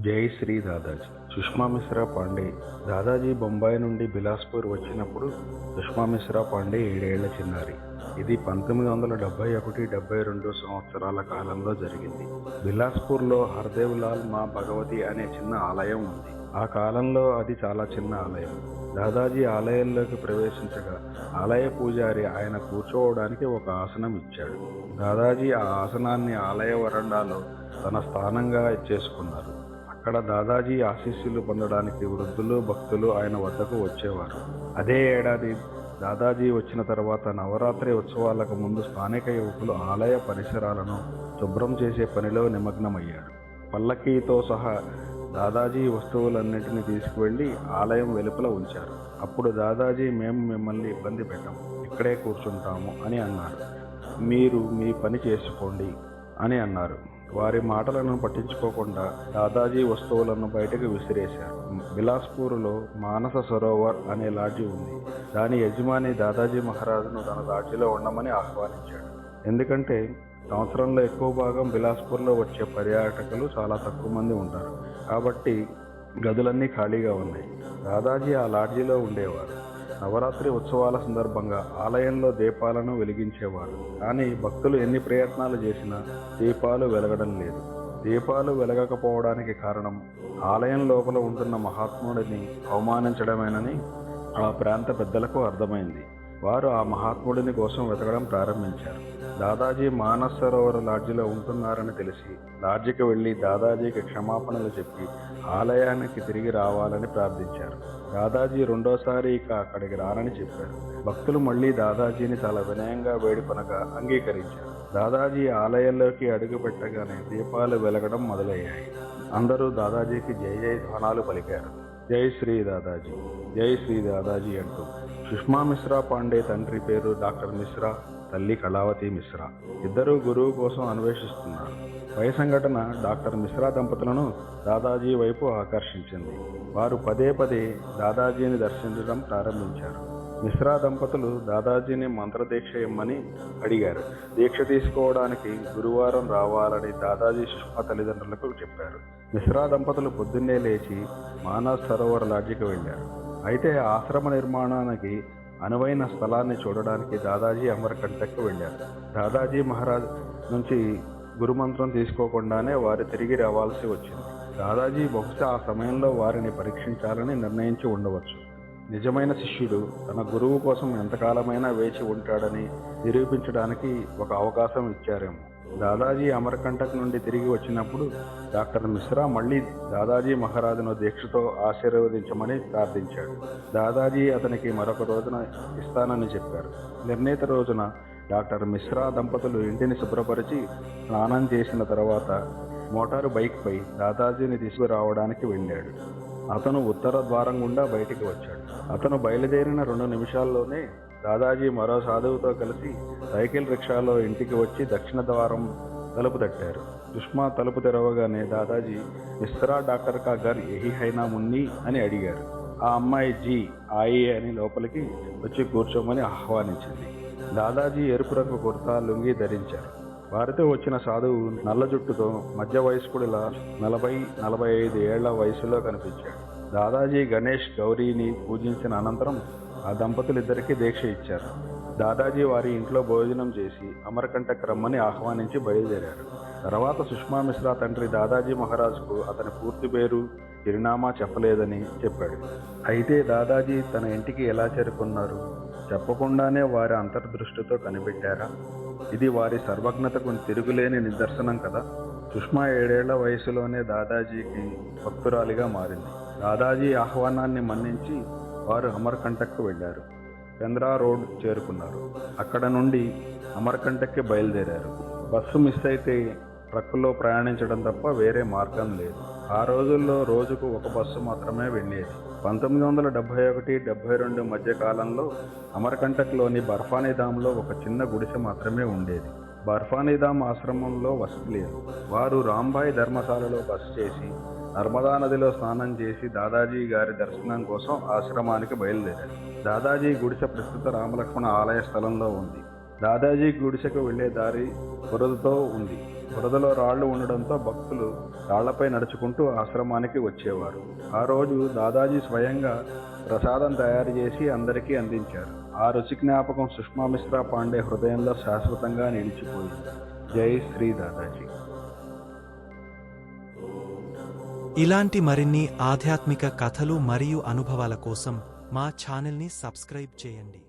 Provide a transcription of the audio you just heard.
జై శ్రీ దాదాజీ. సుష్మా మిశ్రా పాండే. దాదాజీ బొంబాయి నుండి బిలాస్పూర్ వచ్చినప్పుడు సుష్మా మిశ్రా పాండే ఏడేళ్ళ చిన్నారి. ఇది పంతొమ్మిది వందల డెబ్బై ఒకటి డెబ్బై రెండు సంవత్సరాల కాలంలో జరిగింది. బిలాస్పూర్లో హర్దేవ్ లాల్ మా భగవతి అనే చిన్న ఆలయం ఉంది. ఆ కాలంలో అది చాలా చిన్న ఆలయం. దాదాజీ ఆలయంలోకి ప్రవేశించగా ఆలయ పూజారి ఆయన కూర్చోవడానికి ఒక ఆసనం ఇచ్చాడు. దాదాజీ ఆ ఆసనాన్ని ఆలయ వరండాలో తన స్థానంగా చేసుకున్నారు. అక్కడ దాదాజీ ఆశీస్సులు పొందడానికి వృద్ధులు భక్తులు ఆయన వద్దకు వచ్చేవారు. అదే ఏడాది దాదాజీ వచ్చిన తర్వాత నవరాత్రి ఉత్సవాలకు ముందు స్థానిక యువకులు ఆలయ పరిసరాలను శుభ్రం చేసే పనిలో నిమగ్నమయ్యారు. పల్లకీతో సహా దాదాజీ వస్తువులన్నింటినీ తీసుకువెళ్ళి ఆలయం వెలుపల ఉంచారు. అప్పుడు దాదాజీ మేము మిమ్మల్ని ఇబ్బంది పెట్టాము ఇక్కడే కూర్చుంటాము అని అన్నారు. మీరు మీ పని చేసుకోండి అని అన్నారు. వారి మాటలను పట్టించుకోకుండా దాదాజీ వస్తువులను బయటకు విసిరేశారు. బిలాస్పూర్లో మానస సరోవర్ అనే లాడ్జి ఉంది. దాని యజమాని దాదాజీ మహారాజును తన లాడ్జిలో ఉండమని ఆహ్వానించాడు. ఎందుకంటే సంవత్సరంలో ఎక్కువ భాగం బిలాస్పూర్లో వచ్చే పర్యాటకులు చాలా తక్కువ మంది ఉంటారు. కాబట్టి గదులన్నీ ఖాళీగా ఉన్నాయి. దాదాజీ ఆ లాడ్జిలో ఉండేవారు. నవరాత్రి ఉత్సవాల సందర్భంగా ఆలయంలో దీపాలను వెలిగించేవారు కానీ భక్తులు ఎన్ని ప్రయత్నాలు చేసినా దీపాలు వెలగడం లేదు. దీపాలు వెలగకపోవడానికి కారణం ఆలయం లోపల ఉంటున్న మహాత్ముడిని అవమానించడమేనని ఆ ప్రాంత పెద్దలకు అర్థమైంది. వారు ఆ మహాత్ముడిని కోసం వెతకడం ప్రారంభించారు. దాదాజీ మానస్ సరోవర లాడ్జిలో ఉంటున్నారని తెలిసి లాడ్జికి వెళ్ళి దాదాజీకి క్షమాపణలు చెప్పి ఆలయానికి తిరిగి రావాలని ప్రార్థించారు. దాదాజీ రెండోసారి ఇక అక్కడికి రానని చెప్పారు భక్తులు మళ్ళీ దాదాజీని చాలా వినయంగా వేడుకొనగా అంగీకరించారు. దాదాజీ ఆలయంలోకి అడుగు పెట్టగానే దీపాలు వెలగడం మొదలయ్యాయి. అందరూ దాదాజీకి జై జై ధ్వనాలు పలికారు. జై శ్రీ దాదాజీ జై శ్రీ దాదాజీ అంటూ సుష్మా మిశ్రా పాండే తండ్రి పేరు డాక్టర్ మిశ్రా తల్లి కళావతి మిశ్రా. ఇద్దరూ గురువు కోసం అన్వేషిస్తున్నారు. పై సంఘటన డాక్టర్ మిశ్రా దంపతులను దాదాజీ వైపు ఆకర్షించింది. వారు పదే పదే దాదాజీని దర్శించడం ప్రారంభించారు. మిశ్రా దంపతులు దాదాజీని మంత్రదీక్ష ఇమ్మని అడిగారు. దీక్ష తీసుకోవడానికి గురువారం రావాలని దాదాజీ సుష్మా తల్లిదండ్రులకు చెప్పారు. మిశ్రా దంపతులు పొద్దున్నే లేచి మానస్ సరోవర్ లాడ్జికి వెళ్ళారు. అయితే ఆశ్రమ నిర్మాణానికి అనువైన స్థలాన్ని చూడడానికి దాదాజీ అమర్కంటక్కు వెళ్ళారు. దాదాజీ మహారాజ్ నుంచి గురుమంత్రం తీసుకోకుండానే వారు తిరిగి రావాల్సి వచ్చింది. దాదాజీ బహుశా ఆ సమయంలో వారిని పరీక్షించాలని నిర్ణయించి ఉండవచ్చు. నిజమైన శిష్యుడు తన గురువు కోసం ఎంతకాలమైనా వేచి ఉంటాడని నిరూపించడానికి ఒక అవకాశం ఇచ్చారేమో. దాదాజీ అమరకంటక్ నుండి తిరిగి వచ్చినప్పుడు డాక్టర్ మిశ్రా మళ్ళీ దాదాజీ మహారాజును దీక్షతో ఆశీర్వదించమని ప్రార్థించాడు. దాదాజీ అతనికి మరొక రోజున ఇస్తానని చెప్పారు. నిర్ణీత రోజున డాక్టర్ మిశ్రా దంపతులు ఇంటిని శుభ్రపరిచి స్నానం చేసిన తర్వాత మోటారు బైక్పై దాదాజీని తీసుకురావడానికి వెళ్ళాడు. అతను ఉత్తర ద్వారం గుండా బయటికి వచ్చాడు. అతను బయలుదేరిన రెండు నిమిషాల్లోనే దాదాజీ మరో సాధువుతో కలిసి సైకిల్ రిక్షాలో ఇంటికి వచ్చి దక్షిణ ద్వారం తలుపు తట్టారు. సుష్మా తలుపు తెరవగానే దాదాజీ మిశ్రా డాక్టర్ కాగర్ ఎహి హైనా మున్ని? అని అడిగారు. ఆ అమ్మాయి జీ ఆయి అని లోపలికి వచ్చి కూర్చోమని ఆహ్వానించింది. దాదాజీ ఎరుపు రంగు కుర్తా లుంగి ధరించారు. వారితో వచ్చిన సాధువు నల్ల జుట్టుతో మధ్య వయస్కుడిలా నలభై నలభై ఐదు ఏళ్ళ వయసులో కనిపించాడు. దాదాజీ గణేష్ గౌరీని పూజించిన అనంతరం ఆ దంపతులిద్దరికీ దీక్ష ఇచ్చారు. దాదాజీ వారి ఇంట్లో భోజనం చేసి అమరకంటక్ రమ్మని ఆహ్వానించి బయలుదేరారు. తర్వాత సుష్మా మిశ్రా తండ్రి దాదాజీ మహారాజుకు అతని పూర్తి పేరు చిరునామా చెప్పలేదని చెప్పాడు. అయితే దాదాజీ తన ఇంటికి ఎలా చేరుకున్నారు? చెప్పకుండానే వారి అంతర్దృష్టితో కనిపెట్టారా? ఇది వారి సర్వజ్ఞతకు తిరుగులేని నిదర్శనం కదా? సుష్మా ఏడేళ్ళ వయసులోనే దాదాజీకి భక్తురాలిగా మారింది. దాదాజీ ఆహ్వానాన్ని మన్నించి వారు అమర్కంటక్కు వెళ్ళారు. చంద్రా రోడ్ చేరుకున్నారు. అక్కడ నుండి అమర్కంటక్కి బయలుదేరారు. బస్సు మిస్ అయితే ట్రక్కులో ప్రయాణించడం తప్ప వేరే మార్గం లేదు. ఆ రోజుల్లో రోజుకు ఒక బస్సు మాత్రమే వెళ్ళేది. పంతొమ్మిది వందల డెబ్బై ఒకటి డెబ్బై రెండు మధ్య కాలంలో అమర్కంటక్లోని బర్ఫానిధాంలో ఒక చిన్న గుడిసె మాత్రమే ఉండేది. బర్ఫానిధాం ఆశ్రమంలో వసతి లేదు. వారు రాంబాయి ధర్మశాలలో బస చేసి నర్మదా నదిలో స్నానం చేసి దాదాజీ గారి దర్శనం కోసం ఆశ్రమానికి బయలుదేరారు. దాదాజీ గుడిసె ప్రస్తుత రామలక్ష్మణ ఆలయ స్థలంలో ఉంది. దాదాజీ గుడిసెకు వెళ్ళే దారి బురదతో ఉంది. బురదలో రాళ్ళు ఉండడంతో భక్తులు రాళ్ళపై నడుచుకుంటూ ఆశ్రమానికి వచ్చేవారు. ఆ రోజు దాదాజీ స్వయంగా ప్రసాదం తయారు చేసి అందరికీ అందించారు. ఆ రుచి జ్ఞాపకం సుష్మా మిశ్రా పాండే హృదయంలో శాశ్వతంగా నిలిచిపోయింది. జై శ్రీ దాదాజీ. ఇలాంటి మరిన్ని ఆధ్యాత్మిక కథలు మరియు అనుభవాల కోసం మా ఛానల్ని సబ్స్క్రైబ్ చేయండి.